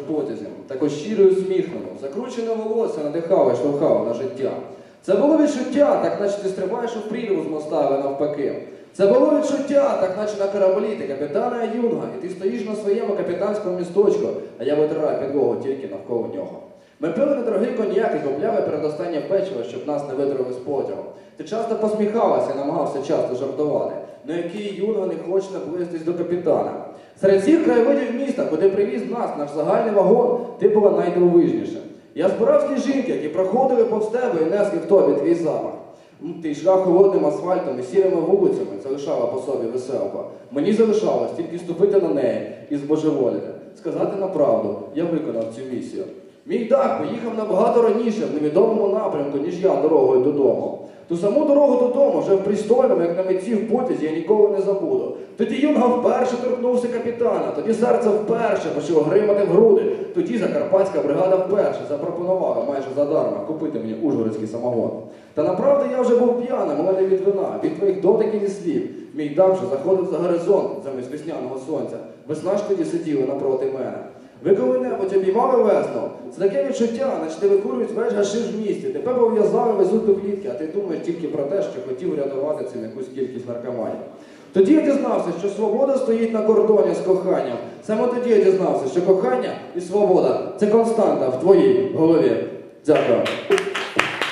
потязем, тако щиро і усміхнено, закручене волосся надихало і штовхало на життя. Це було відчуття, так наче ти стрибаєш у прірву з моста, але навпаки. Це було відчуття, так наче на кораблі ти капітана Юнга, і ти стоїш на своєму капітанському місточку, а я витираю підлогу тільки навколо нього. Ми пили недорогий коньяк і купляли передостаннє печиво, щоб нас не витравили з потягу. Ти часто посміхалася і намагався часто жартувати. Ну який юнга не хоче наблизитись до капітана. Серед всіх краєвидів міста, куди привіз нас наш загальний вагон, ти була найдивовижніша. Я збирав сніжинки, які проходили повз тебе і несли в тобі твій запах. Ти йшла холодним асфальтом і сірими вулицями, залишала по собі веселку. Мені залишалось тільки ступити на неї і збожеволіти. Сказати на правду, я виконав цю місію. Мій дах поїхав набагато раніше в невідомому напрямку, ніж я дорогою додому. Ту саму дорогу додому, вже в пристойному, як на митці в потязі, я ніколи не забуду. Тоді юнга вперше торкнувся капітана, тоді серце вперше почало гримати в груди. Тоді Закарпатська бригада вперше запропонувала майже задарма купити мені ужгородський самогон. Та направду я вже був п'яним, але не від вина, від твоїх дотиків і слів. Мій дах вже заходив за горизонт замість весняного сонця. Весна ж тоді сиділи напроти мене. Ви коли-небудь обіймали весну? Це таке відчуття, наче ти викурюєш весь гашиш в місті. Тебе пов'язали, везуть до клітки, а ти думаєш тільки про те, що хотів рятувати цим якусь кількість наркоманів. Тоді я дізнався, що свобода стоїть на кордоні з коханням. Саме тоді я дізнався, що кохання і свобода це константа в твоїй голові. Дякую.